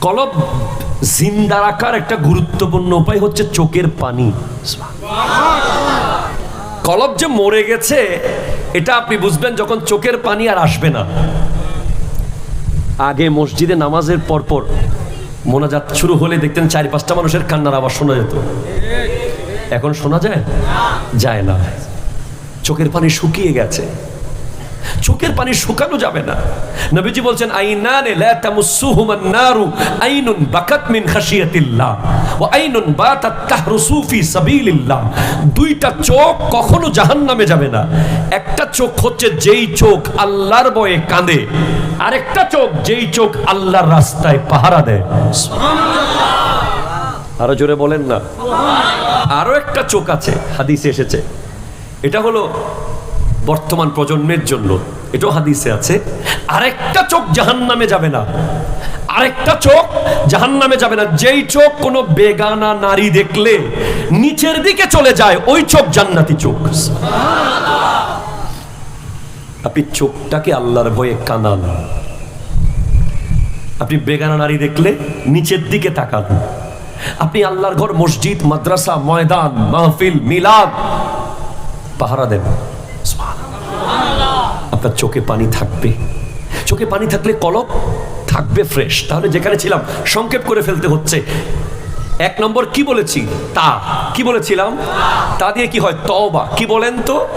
কলব জিন্দা রাখার একটা গুরুত্বপূর্ণ উপায় হচ্ছে চোখের পানি। কলব যে মরে গেছে, এটা আপনি বুঝবেন যখন চোখের পানি আর আসবে না। আগে মসজিদে নামাজের পরপর মোনাজাত শুরু হলে দেখতেন চার পাঁচটা মানুষের কান্নার আবার শোনা যেত। এখন শোনা যায়? যায় না। চোখের পানি শুকিয়ে গেছে। চোখের পানি শুকানো যাবে না। নবীজি বলছেন, আইনানে লা তামুসসুহুমান নারু আইনুন বাকাত মিন খাশিয়াতিল্লাহ ওয়া আইনুন বাতাত তাহরুসু ফি সাবিলিল্লাহ। দুইটা চোখ কখনো জাহান্নামে যাবে না। একটা চোখ হচ্ছে যেই চোখ আল্লাহর বয়ে কাঁদে, আরেকটা চোখ যেই চোখ আল্লাহর রাস্তায় পাহারা দেয়। আরও জোরে বলেন না। আরও একটা চোখ আছে, হাদিসে এসেছে। এটা হলো বর্তমান প্রজন্মের জন্য। এটাও হাদিসে আছে। আরেকটা চোখ জাহান নামে যাবে না। আরেকটা চোখ জাহান নামে যাবে না। যেই চোখ কোনো বেগানা নারী দেখলে নিচের দিকে চলে যায়, ওই চোখ জান্নাতি চোখ। আপনি চোখটাকে আল্লাহর ভয়ে কানান। আপনি বেগানা নারী দেখলে নিচের দিকে তাকান। আপনি আল্লাহর ঘর, মসজিদ, মাদ্রাসা, ময়দান, মাহফিল, মিলাদ পাহারা দেন। আপনার চোখে পানি থাকবে। চোখে পানি থাকলে কলব থাকবে ফ্রেশ তাহলে যেখানে ছিলাম, সংক্ষেপ করে ফেলতে হচ্ছে। এক নম্বর কি বলেছি? তা। কি বলেছিলাম? তা দিয়ে কি হয়? তওবা। কি বলেন তো?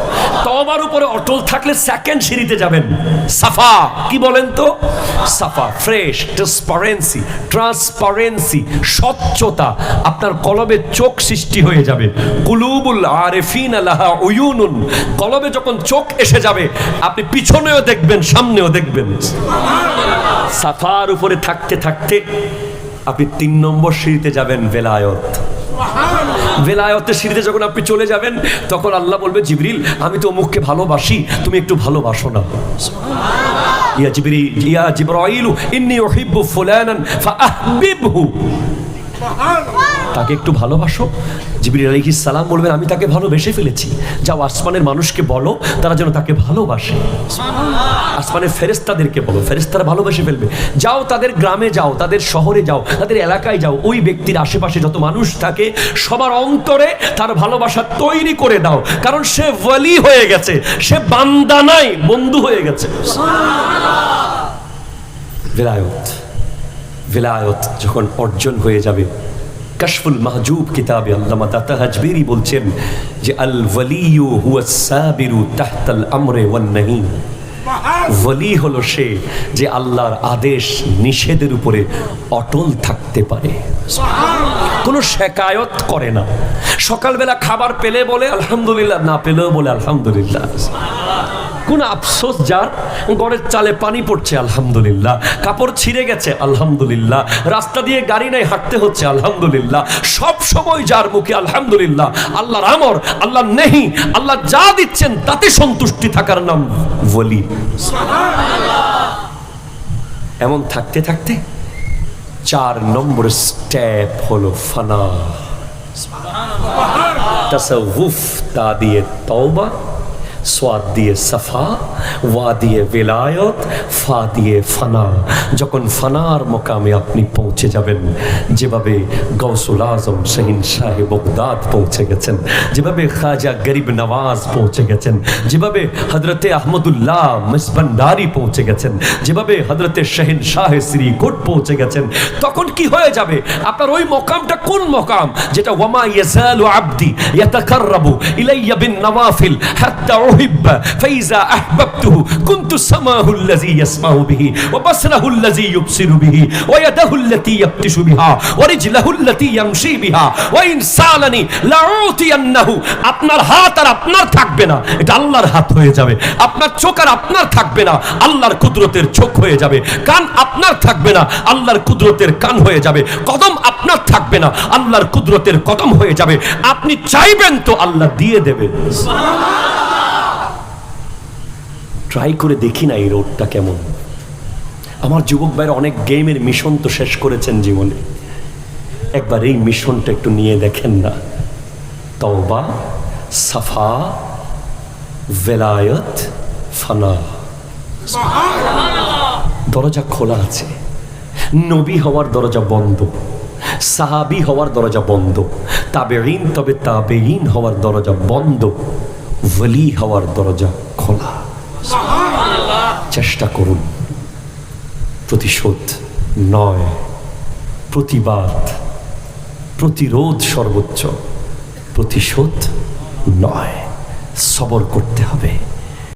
তওবার উপরে অটল থাকলে সেকেন্ড সিঁড়িতে যাবেন। সাফা। কি বলেন তো? সাফা। ফ্রেশ ট্রান্সপারেন্সি ট্রান্সপারেন্সি স্বচ্ছতা। আপনার কলবে চোখ সৃষ্টি হয়ে যাবে। কুলুবুল আরেফিন আলাহা উয়ুনুন। কলবে যখন চোখ এসে যাবে, আপনি পিছনেও দেখবেন, সামনেও দেখবেন। সাফার উপরে থাকতে থাকতে আপনি তিন নম্বর সিঁড়িতে যাবেন বেলায়ত। বেলায়তের সিঁড়িতে যখন আপনি চলে যাবেন তখন আল্লাহ বলবে জিবরিল আমি তো অমুককে ভালোবাসি তুমি একটু ভালোবাসো না। ইয়া জিবরি ইয়া জিব্রাইল ইন্নি উহিব্বু ফুলানান ফাআহবিবহু তাকে একটু ভালোবাসো। জিবরিল আলাইহিস সালাম বলবেন আমি তাকে ভালোবেসে ফেলেছি। যাও আসমানের মানুষকে বলো তারা যেন তাকে ভালোবাসে। আসমানের ফেরেস্তাদেরকে বলো ফেরেস্তারা ভালোবেসে ফেলবে। যাও তাদের গ্রামে যাও তাদের শহরে যাও তাদের এলাকায় যাও ওই ব্যক্তির আশেপাশে যত মানুষ থাকে সবার অন্তরে তার ভালোবাসা তৈরি করে দাও। কারণ সে ওয়ালি হয়ে গেছে সে বান্দা নাই বন্ধু হয়ে গেছে। বেলায়ত বেলায়ত যখন অর্জন হয়ে যাবে কাশফুল মাহজুব কিতাবে আল্লামা দাতা হাজবেরি বলছেন যে আল ওয়ালিয়ু হুয়া সাবিরু তাহতাল আমরে ওয়ান নাহি ওয়ালি হলো সে যে আল্লাহর আদেশ নিষেধের উপরে অটল থাকতে পারে। কোনো শেকায়ত করে না। সকালবেলা খাবার পেলে বলে আলহামদুলিল্লাহ না পেলেও বলে আলহামদুলিল্লাহ। কোন আফসোস যার? গড়ের চালে পানি পড়ছে, আলহামদুলিল্লাহ। কাপড় ছিঁড়ে গেছে, আলহামদুলিল্লাহ। রাস্তা দিয়ে গাড়ি নাই, হাঁটতে হচ্ছে, আলহামদুলিল্লাহ। সব সময় যার মুখে, আলহামদুলিল্লাহ। আল্লাহর আমর আল্লাহ নেহি, আল্লাহ যা দিচ্ছেন, তাতে সন্তুষ্টি থাকার নাম বলি এমন থাকতে থাকতে চার নম্বর স্টেপ হলো ফানা। তাসাউফ তা দিয়ে তওবা। সোয়াদ দিয়ে সাফা, ওয়া দিয়ে বেলায়ত, ফা দিয়ে ফানা। যখন ফানার মোকামে আপনি পৌঁছে যাবেন, যেভাবে গৌসুল আজম, শাহিন সাহেব বগদাদ পৌঁছে গেছেন, যেভাবে খাজা গরিব নওয়াজ পৌঁছে গেছেন, যেভাবে হজরতে আহমদুল্লাহ মিসবান্ডারি পৌঁছে গেছেন, যেভাবে হজরতে শাহিন শাহ শ্রীকোট পৌঁছে গেছেন, তখন কি হয়ে যাবে? আপনার ওই মোকামটা কোন মোকাম? যেটা ওয়ামা ইয়াসালু আবদি ইয়াতাকাররাবু ইলাইয়া বিন নওয়াফিল হাত্তা আপনার হাত আর আপনার থাকবে না। এটা আল্লাহর হাত হয়ে যাবে। আপনার চোখ আর আপনার থাকবে না। আল্লাহর কুদরতের চোখ হয়ে যাবে। কান আপনার থাকবে না। আল্লাহর কুদরতের কান হয়ে যাবে। কদম আপনার থাকবে না। আল্লাহর কুদরতের কদম হয়ে যাবে। আপনি চাইবেন তো আল্লাহ দিয়ে দেবে। ট্রাই করে দেখি না এই রোডটা কেমন। আমার যুবক ভাইয়ের অনেক গেমের মিশন তো শেষ করেছেন জীবনে। একবার এই মিশনটা একটু নিয়ে দেখেন না। তওবা, সাফা ভেলায়ত ফানা। দরজা খোলা আছে। নবী হওয়ার দরজা বন্ধ। সাহাবি হওয়ার দরজা বন্ধ। তাবেইন তবে তাবেইন হওয়ার দরজা বন্ধ। ওলি হওয়ার দরজা খোলা। চেষ্টা করুন। প্রতিশোধ নয় প্রতিবাদ প্রতিরোধ সর্বোচ্চ। প্রতিশোধ নয় সবর করতে হবে।